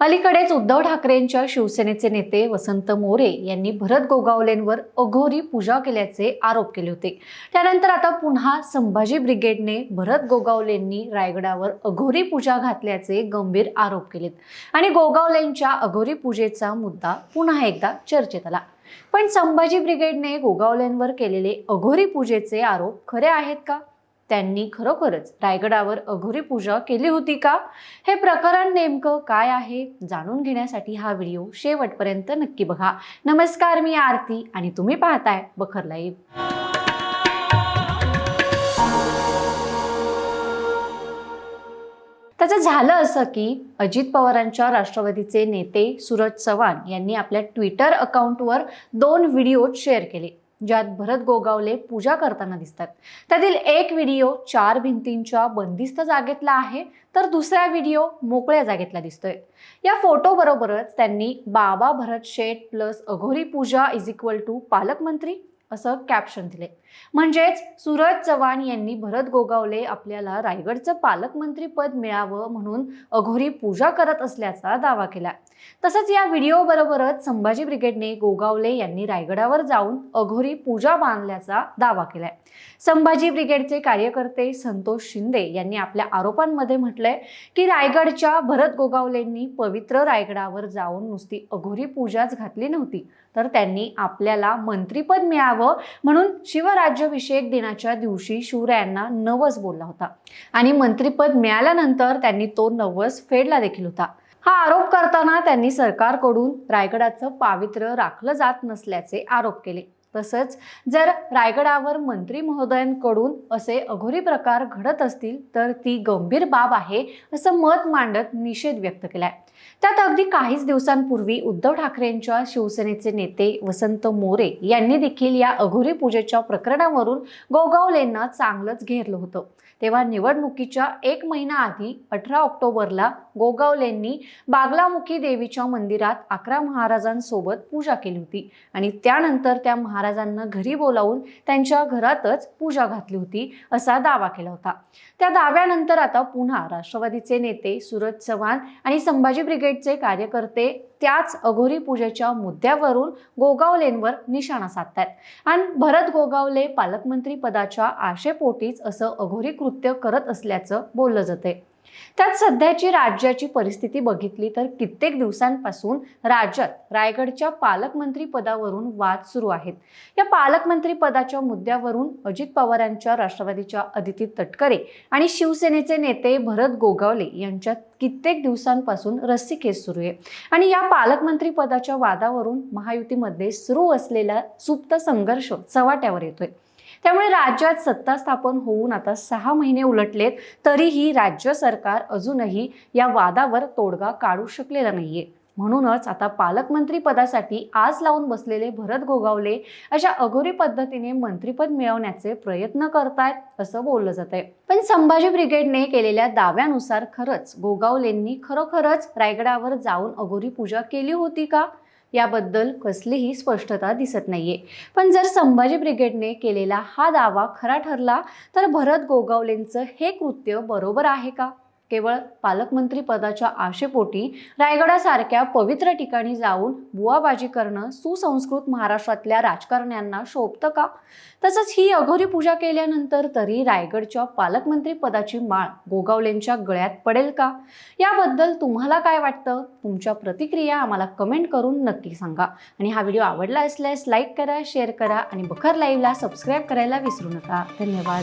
अलीकडेच उद्धव ठाकरेंच्या शिवसेनेचे नेते वसंत मोरे यांनी भरत गोगावलेंवर अघोरी पूजा केल्याचे आरोप केले होते. त्यानंतर आता पुन्हा संभाजी ब्रिगेडने भरत गोगावलेंनी रायगडावर अघोरी पूजा घातल्याचे गंभीर आरोप केलेत आणि गोगावलेंच्या अघोरी पूजेचा मुद्दा पुन्हा एकदा चर्चेत आला. पण संभाजी ब्रिगेडने गोगावलेंवर केलेले अघोरी पूजेचे आरोप खरे आहेत का? त्यांनी खरोखरच रायगडावर अघोरी पूजा केली होती का? हे प्रकरण नेमकं काय आहे? जाणून घेण्यासाठी हा व्हिडिओ शेवटपर्यंत नक्की बघा. नमस्कार मी आरती आणि तुम्ही पाहताय बखर लाईव्ह. त्याचं झालं असं की अजित पवारांच्या राष्ट्रवादीचे नेते सूरज चव्हाण यांनी आपल्या ट्विटर अकाउंटवर दोन व्हिडिओ शेअर केले. ज्यात भरत गोगावले पूजा करताना दिसतात. त्यातील एक व्हिडिओ चार भिंतींच्या बंदिस्त जागेतला आहे तर दुसरा व्हिडिओ मोकळ्या जागेतला दिसतोय. या फोटो बरोबरच त्यांनी बाबा भरत शेठ प्लस अघोरी पूजा इज इक्वल टू पालकमंत्री असं कॅप्शन दिले म्हणजेच सूरज चव्हाण यांनी भरत गोगावले आपल्याला रायगडचं पालकमंत्री पद मिळावं म्हणून अघोरी पूजा करत असल्याचा दावा केला. तसंच या व्हिडिओ बरोबरच संभाजी ब्रिगेडने गोगावले यांनी रायगडावर जाऊन अघोरी पूजा बांधल्याचा दावा केलाय. संभाजी ब्रिगेडचे कार्यकर्ते संतोष शिंदे यांनी आपल्या आरोपांमध्ये म्हटलंय की रायगडच्या भरत गोगावलेंनी पवित्र रायगडावर जाऊन नुसती अघोरी पूजाच घातली नव्हती. तर त्यांनी आपल्याला मंत्रीपद मिळावं म्हणून शिवराज्याभिषेक दिनाच्या दिवशी शिवरायांना नवस बोलला होता. आणि मंत्रीपद मिळाल्यानंतर त्यांनी तो नवस फेडला देखील होता. हा आरोप करताना त्यांनी सरकारकडून रायगडाचं पावित्र्य राखलं जात नसल्याचे आरोप केले. तसंच जर रायगडावर मंत्री महोदयांकडून असे अघोरी प्रकार घडत असतील तर ती गंभीर बाब आहे असं मत मांडत निषेध व्यक्त केलाय. त्यात अगदी काहीच दिवसांपूर्वी उद्धव ठाकरेंच्या शिवसेनेचे नेते वसंत मोरे यांनी देखील या अघोरी पूजेच्या प्रकरणावरून गोगावलेंना चांगलंच घेरलं होतं. तेव्हा निवडणुकीच्या एक महिना आधी अठरा ऑक्टोबरला गोगावलेंनी बागलामुखी देवीच्या मंदिरात अकरा महाराजांसोबत पूजा केली होती आणि त्यानंतर त्या महाराजांना घरी बोलावून त्यांच्या घरातच पूजा घातली होती असा दावा केला होता. त्या दाव्यानंतर आता पुन्हा राष्ट्रवादीचे नेते सूरज चव्हाण आणि संभाजी ब्रिगेडचे कार्यकर्ते त्याच अघोरी पूजेच्या मुद्द्यावरून गोगावलेंवर निशाणा साधतात आणि भरत गोगावले पालकमंत्री पदाच्या आशेपोटीच असं अघोरी कृत्य करत असल्याचं बोललं जातंय. त्यात सध्याची राज्याची परिस्थिती बघितली तर कित्येक दिवसांपासून राज्यात रायगडच्या पालकमंत्री पदावरून वाद सुरू आहेत. या पालकमंत्री पदाच्या मुद्द्यावरून अजित पवारांच्या राष्ट्रवादीच्या अदिती तटकरे आणि शिवसेनेचे नेते भरत गोगावले यांच्यात कित्येक दिवसांपासून रस्सीखेच सुरू आहे. आणि या पालकमंत्री पदाच्या वादावरून महायुतीमध्ये सुरू असलेला सुप्त संघर्ष चव्हाट्यावर येतोय. त्यामुळे राज्यात सत्ता स्थापन होऊन आता सहा महिने उलटलेत तरीही राज्य सरकार अजूनही या वादावर तोडगा काढू शकलेला नाहीये. म्हणूनच आता पालकमंत्री पदासाठी आज लावून बसलेले भरत गोगावले अशा अघोरी पद्धतीने मंत्रीपद मिळवण्याचे प्रयत्न करतायत असं बोललं जात आहे पण संभाजी ब्रिगेडने केलेल्या दाव्यानुसार खरंच गोगावलेंनी खरोखरच रायगडावर जाऊन अघोरी पूजा केली होती का? याबद्दल कसलीही स्पष्टता दिसत नाहीये. पण जर संभाजी ब्रिगेडने केलेला हा दावा खरा ठरला तर भरत गोगावलेंचं हे कृत्य बरोबर आहे का? केवळ पालकमंत्री पदाच्या आशेपोटी रायगडासारख्या पवित्र ठिकाणी जाऊन बुवाबाजी करणं सुसंस्कृत महाराष्ट्रातल्या राजकारण्यांना शोभतं का? तसंच ही अघोरी पूजा केल्यानंतर तरी रायगडच्या पालकमंत्री पदाची माळ गोगावलेंच्या गळ्यात पडेल का? याबद्दल तुम्हाला काय वाटतं? तुमच्या प्रतिक्रिया आम्हाला कमेंट करून नक्की सांगा. आणि हा व्हिडिओ आवडला असल्यास लाईक करा शेअर करा आणि बखर लाईव्हला सबस्क्राईब करायला विसरू नका. धन्यवाद.